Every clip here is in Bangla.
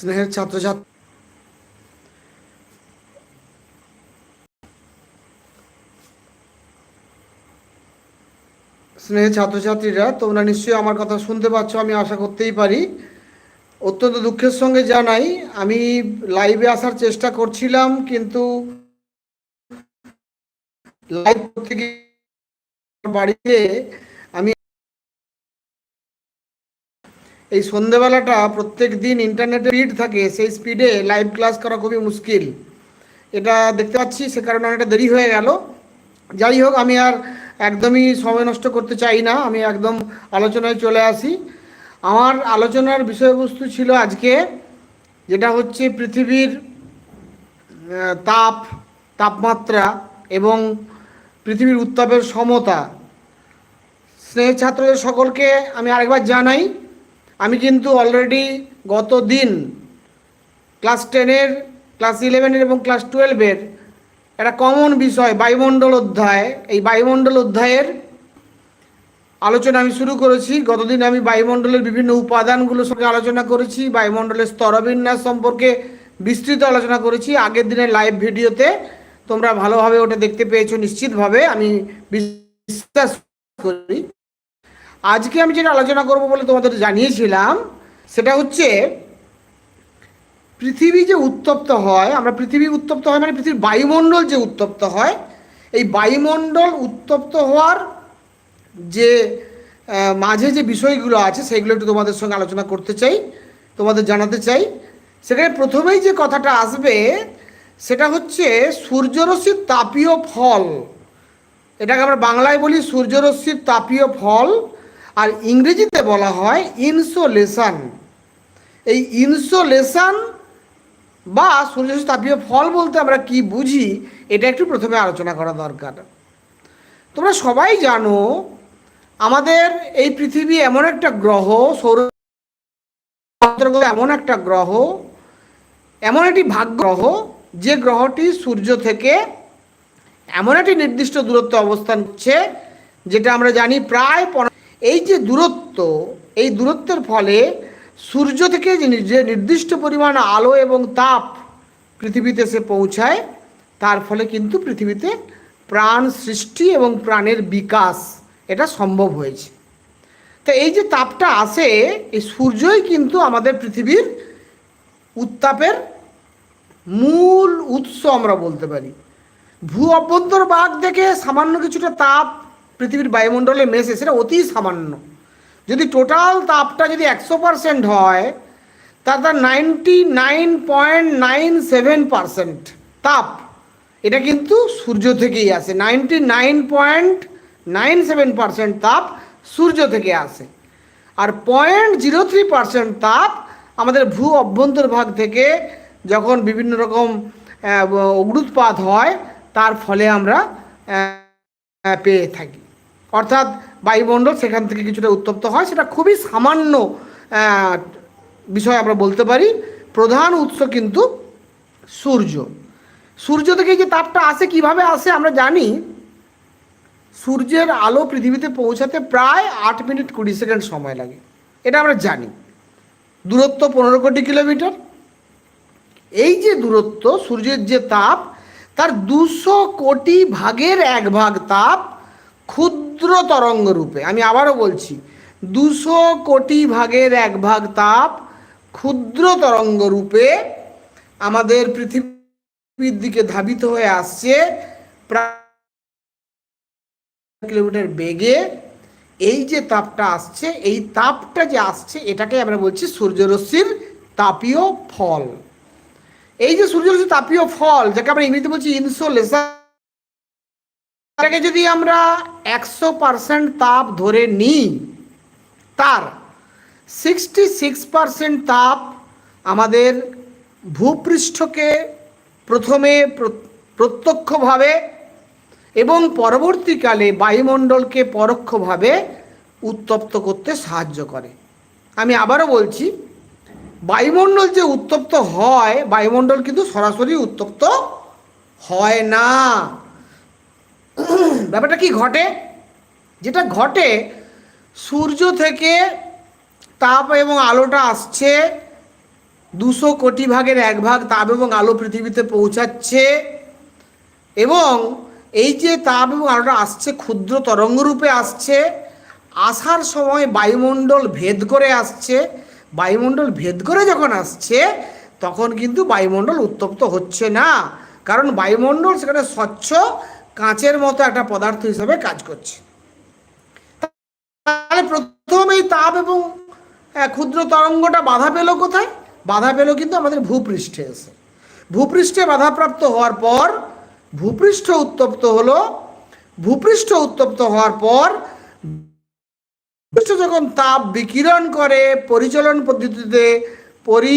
স্নেহের ছাত্রছাত্রী। স্নেহের ছাত্রছাত্রীরা, তোমরা নিশ্চয়ই আমার কথা শুনতে পাচ্ছ, আমি আশা করতেই পারি। অত্যন্ত দুঃখের সঙ্গে জানাই, আমি লাইভে আসার চেষ্টা করছিলাম, কিন্তু লাইভ করতে গিয়ে বাড়িতে এই সন্ধেবেলাটা প্রত্যেক দিন ইন্টারনেটে স্পিড থাকে, সেই স্পিডে লাইভ ক্লাস করা খুবই মুশকিল। এটা দেখতে পাচ্ছি, সে কারণে অনেকটা দেরি হয়ে গেল। যাই হোক, আমি আর একদমই সময় নষ্ট করতে চাই না, আমি একদম আলোচনায় চলে আসি। আমার আলোচনার বিষয়বস্তু ছিল আজকে, যেটা হচ্ছে পৃথিবীর তাপ, তাপমাত্রা এবং পৃথিবীর উত্তাপের সমতা। স্নেহ ছাত্রদের সকলকে আমি আরেকবার জানাই আমি কিন্তু অলরেডি গত দিন ক্লাস টেনের ক্লাস ইলেভেনের এবং ক্লাস টুয়েলভের একটা কমন বিষয় বায়ুমণ্ডল অধ্যায়, এই বায়ুমণ্ডল অধ্যায়ের আলোচনা আমি শুরু করেছি। গতদিন আমি বায়ুমণ্ডলের বিভিন্ন উপাদানগুলো সঙ্গে আলোচনা করেছি, বায়ুমণ্ডলের স্তরবিন্যাস সম্পর্কে বিস্তৃত আলোচনা করেছি। আগের দিনের লাইভ ভিডিওতে তোমরা ভালোভাবে ওটা দেখতে পেয়েছ নিশ্চিতভাবে, আমি বিশ্বাস করি। আজকে আমি যেটা আলোচনা করব বলে তোমাদের জানিয়েছিলাম, সেটা হচ্ছে পৃথিবী যে উত্তপ্ত হয়, আমরা পৃথিবী উত্তপ্ত হয় মানে পৃথিবীর বায়ুমণ্ডল যে উত্তপ্ত হয়, এই বায়ুমণ্ডল উত্তপ্ত হওয়ার যে মাঝে যে বিষয়গুলো আছে, সেগুলো একটু তোমাদের সঙ্গে আলোচনা করতে চাই, তোমাদের জানাতে চাই। সেখানে প্রথমেই যে কথাটা আসবে, সেটা হচ্ছে সূর্যরশ্মির তাপীয় ফল। এটাকে আমরা বাংলায় বলি সূর্যরশ্মির তাপীয় ফল। আর ইংরেজিতে বলা হয় ইনসোলেশন এই ইনসোলেশন বা সূর্যরশ্মি তাপীয় ফল বলতে আমরা কি বুঝি, এটা একটু প্রথমে আলোচনা করা দরকার। তোমরা সবাই জানো, আমাদের এই পৃথিবী এমন একটা গ্রহ, সৌর এমন একটা গ্রহ, এমন একটি ভাগ গ্রহ, যে গ্রহটি সূর্য থেকে এমন একটি নির্দিষ্ট দূরত্ব অবস্থান করছে, যেটা আমরা জানি প্রায় এই যে দূরত্ব, এই দূরত্বের ফলে সূর্য থেকে যে নির্দিষ্ট পরিমাণ আলো এবং তাপ পৃথিবীতে এসে পৌঁছায়, তার ফলে কিন্তু পৃথিবীতে প্রাণ সৃষ্টি এবং প্রাণের বিকাশ, এটা সম্ভব হয়েছে। তো এই যে তাপটা আসে, এই সূর্যই কিন্তু আমাদের পৃথিবীর উত্তাপের মূল উৎস আমরা বলতে পারি। ভূ অভ্যন্তর বাঘ থেকে সামান্য কিছুটা তাপ পৃথিবীর বায়ুমণ্ডলে মেশে সেটা অতি সামান্য। যদি টোটাল তাপটা যদি একশো পারসেন্ট হয় তা তার ninety nine point nine seven percent তাপ। এটা কিন্তু সূর্য থেকেই আসে। Ninety nine point nine seven percent তাপ সূর্য থেকে আসে। আর পয়েন্ট জিরো থ্রি পারসেন্ট তাপ আমাদের ভূ অভ্যন্তর ভাগ থেকে যখন বিভিন্ন রকম আহ, অগ্নুৎপাত হয় তার ফলে আমরা পেয়ে থাকি। অর্থাৎ বায়ুমণ্ডল সেখান থেকে কিছুটা উত্তপ্ত হয়। সেটা খুবই সামান্য বিষয় আমরা বলতে পারি। প্রধান উৎস কিন্তু সূর্য। সূর্য থেকে যে তাপটা আসে, কীভাবে আসে আমরা জানি। সূর্যের আলো পৃথিবীতে পৌঁছাতে প্রায় আট মিনিট কুড়ি সেকেন্ড সময় লাগে। এটা আমরা জানি। দূরত্ব পনেরো কোটি কিলোমিটার। এই যে দূরত্ব, সূর্যের যে তাপ, তার দুশো কোটি ভাগের এক ভাগ তাপ ক্ষুদ্র তরঙ্গ রূপে। আমি আবারও বলছি, দুশো কোটি ভাগের এক ভাগ তাপ ক্ষুদ্র তরঙ্গ রূপে আমাদের পৃথিবীর দিকে ধাবিত হয়ে আসছে প্রায় কিলোমিটার বেগে। এই যে তাপটা আসছে, এই তাপটা যে আসছে, এটাকে আমরা বলছি সূর্যরশ্মির তাপীয় ফল। এই যে সূর্যরশ্মি তাপীয় ফল, যাকে আমরা ইংরেজিতে বলছি ইনসোলেশন এটাকে যদি আমরা একশো পার্সেন্ট তাপ ধরে নিই, তার সিক্সটি সিক্স পার্সেন্ট তাপ আমাদের ভূপৃষ্ঠকে প্রথমে প্রত্যক্ষভাবে এবং পরবর্তীকালে বায়ুমণ্ডলকে পরোক্ষভাবে উত্তপ্ত করতে সাহায্য করে। আমি আবারও বলছি, বায়ুমণ্ডল যে উত্তপ্ত হয়, বায়ুমণ্ডল কিন্তু সরাসরি উত্তপ্ত হয় না। ব্যাপারটা কি ঘটে? যেটা ঘটে, সূর্য থেকে তাপ এবং আলোটা আসছে, দুশো কোটি ভাগের এক ভাগ তাপ এবং আলো পৃথিবীতে পৌঁছাচ্ছে এবং এই যে তাপ এবং আলোটা আসছে, ক্ষুদ্র তরঙ্গ রূপে আসছে, আসার সময় বায়ুমণ্ডল ভেদ করে আসছে। বায়ুমণ্ডল ভেদ করে যখন আসছে, তখন কিন্তু বায়ুমণ্ডল উত্তপ্ত হচ্ছে না। কারণ বায়ুমণ্ডল সেখানে স্বচ্ছ কাঁচের মতো একটা পদার্থ হিসেবে কাজ করছে। তাহলে প্রথম এই তাপ এবং ক্ষুদ্র তরঙ্গটা বাধা পেল কোথায়? বাধা পেল কিন্তু আমাদের ভূপৃষ্ঠে এসে। ভূপৃষ্ঠে বাধাপ্রাপ্ত হওয়ার পর, ভূপৃষ্ঠ উত্তপ্ত হলো, ভূপৃষ্ঠ উত্তপ্ত হওয়ার পর যখন তাপ বিকিরণ করে পরিচালন পদ্ধতিতে পরি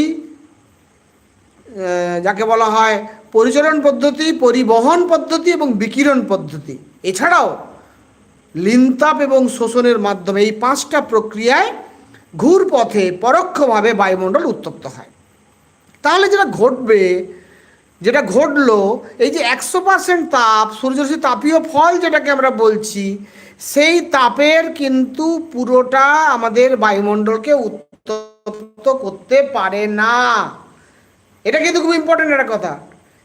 যাকে বলা হয় পরিচালন পদ্ধতি, পরিবহন পদ্ধতি এবং বিকিরণ পদ্ধতি। এছাড়াও লিনতাপ এবং শোষণের মাধ্যমে এই পাঁচটা প্রক্রিয়ায় ঘুর পথে পরোক্ষভাবে বায়ুমণ্ডল উত্তপ্ত হয়। তাহলে যেটা ঘটবে, যেটা ঘটলো, এই যে একশো পার্সেন্ট তাপ, সূর্যরশ্মি তাপীয় ফল যেটাকে আমরা বলছি, সেই তাপের কিন্তু পুরোটা আমাদের বায়ুমণ্ডলকে উত্তপ্ত করতে পারে না। এটা কিন্তু খুব ইম্পর্টেন্ট একটা কথা।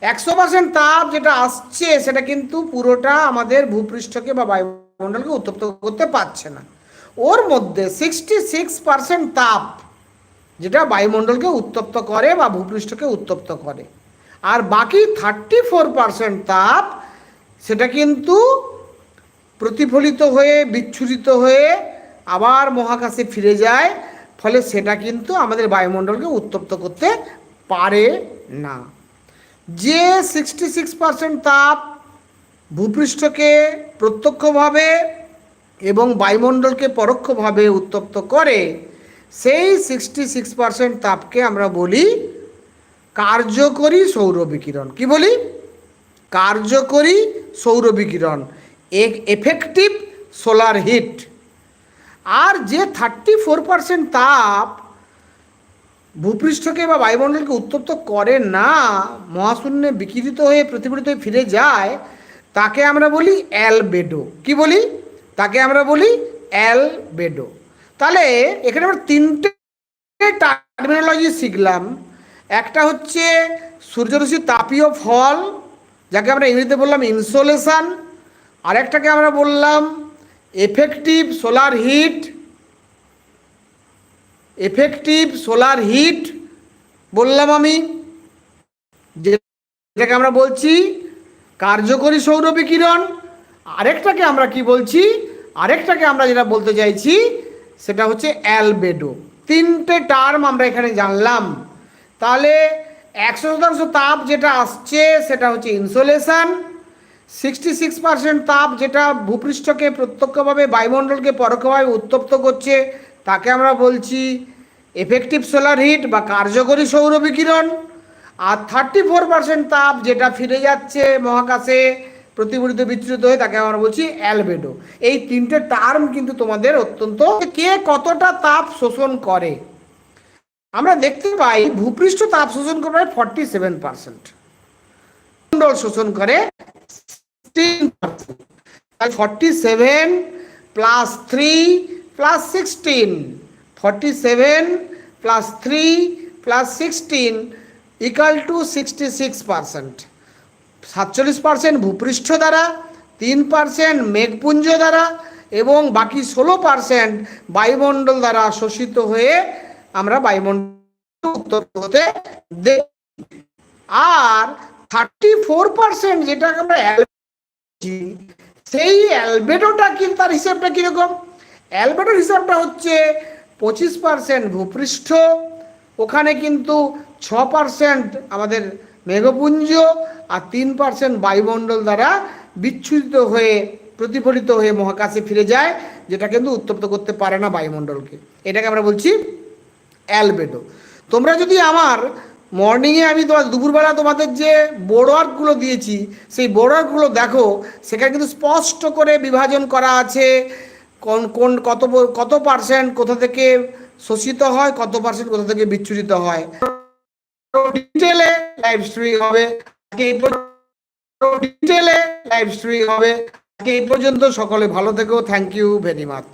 একশো পার্সেন্ট তাপ যেটা আসছে, সেটা কিন্তু পুরোটা আমাদের ভূপৃষ্ঠকে বা বায়ুমণ্ডলকে উত্তপ্ত করতে পারছে না। ওর মধ্যে সিক্সটি সিক্স পার্সেন্ট তাপ যেটা বায়ুমণ্ডলকে উত্তপ্ত করে বা ভূপৃষ্ঠকে উত্তপ্ত করে। আর বাকি থার্টি ফোর পার্সেন্ট তাপ সেটা কিন্তু প্রতিফলিত হয়ে, বিচ্ছুরিত হয়ে আবার মহাকাশে ফিরে যায়, ফলে সেটা কিন্তু আমাদের বায়ুমণ্ডলকে উত্তপ্ত করতে পারে না। যে সিক্সটি সিক্স পার্সেন্ট তাপ ভূপৃষ্ঠকে প্রত্যক্ষভাবে এবং বায়ুমণ্ডলকে পরোক্ষভাবে উত্তপ্ত করে, সেই সিক্সটি সিক্স পার্সেন্ট তাপকে আমরা বলি কার্যকরী সৌর বিকিরণ। কি বলি? কার্যকরী সৌর বিকিরণ এক এফেক্টিভ সোলার হিট আর যে থার্টি ফোর পার্সেন্ট তাপ ভূপৃষ্ঠকে বা বায়ুমণ্ডলকে উত্তপ্ত করে না, মহাশূন্যে বিকিরিত হয়ে প্রতিফলিত হয়ে ফিরে যায়, তাকে আমরা বলি অ্যালবেডো। কি বলি? তাকে আমরা বলি অ্যালবেডো। তাহলে এখানে আমরা তিনটে টার্মিনোলজি শিখলাম। একটা হচ্ছে সূর্যরশ্মির তাপীয় ফল, যাকে আমরা ইংরেজিতে বললাম ইনসোলেশন আরেকটাকে আমরা বললাম effective solar heat effective solar heat বললাম আমি, যেটাকে আমরা বলছি কার্যকরী সৌর বিকিরণ। আরেকটাকে আমরা কি বলছি? আরেকটাকে আমরা যেটা বলতে চাইছি, সেটা হচ্ছে অ্যালবেডো। তিনটে টার্ম আমরা এখানে জানলাম। তাহলে একশো শতাংশ তাপ যেটা আসছে, সেটা হচ্ছে ইনসোলেশন সিক্সটি সিক্স পার্সেন্ট তাপ যেটা ভূপৃষ্ঠকে প্রত্যক্ষভাবে, বায়ুমণ্ডলকে পরোক্ষভাবে উত্তপ্ত করছে তাকে আমরা বলছি এফেক্টিভ সোলার হিট বা কার্যকরী সৌর বিকিরণ। আর থার্টি ফোর পার্সেন্ট তাপ যেটা ফিরে যাচ্ছে মহাকাশে প্রতিফলিত বিচ্ছুরিত হয়ে, তাকে আমরা বলছি অ্যালবেডো এই তিনটে টার্ম কিন্তু তোমাদের অত্যন্ত কে কতটা তাপ শোষণ করে। আমরা দেখতে পাই ভূপৃষ্ঠ তাপ শোষণ করে ফর্টি সেভেন পার্সেন্ট মণ্ডল শোষণ করে forty seven plus three plus sixteen forty seven plus three plus sixteen equal to sixty six percent সাতচল্লিশ পার্সেন্ট ভূপৃষ্ঠ দ্বারা, তিন পার্সেন্ট মেঘপুঞ্জ দ্বারা এবং বাকি ষোলো পার্সেন্ট বায়ুমণ্ডল দ্বারা শোষিত হয়ে আমরা বায়ুমণ্ডল উত্তর হতে আর থার্টি ফোর পার্সেন্ট যেটাকে আমরা সেই অ্যালবেডোটা কিন্তু তার হিসাবটা কীরকম? অ্যালবেডোর হিসাবটা হচ্ছে পঁচিশ পার্সেন্ট ভূপৃষ্ঠ, ওখানে কিন্তু ছ পার্সেন্ট আমাদের মেঘপুঞ্জ আর তিন পার্সেন্ট বায়ুমণ্ডল দ্বারা বিচ্ছুরিত হয়ে, প্রতিফলিত হয়ে মহাকাশে ফিরে যায়, যেটা কিন্তু উত্তপ্ত করতে পারে না বায়ুমণ্ডলকে। এটাকে আমরা বলছি অ্যালবেডো। তোমরা যদি আমার মর্নিংয়ে আমি তোমার দুপুরবেলা তোমাদের যে বোর্ডওয়ার্কগুলো দিয়েছি, সেই বোর্ডওয়ার্কগুলো দেখো, সেখানে কিন্তু স্পষ্ট করে বিভাজন করা আছে কোন কোন কত কত পার্সেন্ট কোথা থেকে শোষিত হয়, কত পার্সেন্ট কোথা থেকে বিচ্ছুরিত হয়? ডিটেলে লাইভ স্ট্রিমিং হবে। ডিটেলে লাইভ স্ট্রিমিং হবে। এই পর্যন্ত সকলে ভালো থেকো। Thank you very much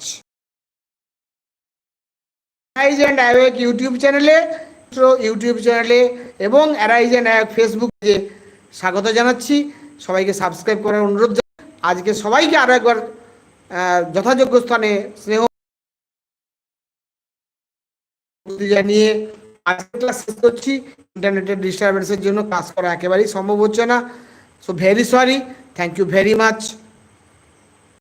arise and awake YouTube চ্যানেলে ইউটিউব চ্যানেলে এবং অ্যারাইজেন এক ফেসবুক পেজে স্বাগত জানাচ্ছি। সবাইকে সাবস্ক্রাইব করার অনুরোধ আজকে সবাইকে আরও একবার যথাযোগ্য স্থানে স্নেহ জানিয়ে আজকের ক্লাস শেষ করছি। ইন্টারনেটের ডিস্টারবেন্সের জন্য কাজ করা একেবারেই সম্ভব হচ্ছে না। So very sorry thank you very much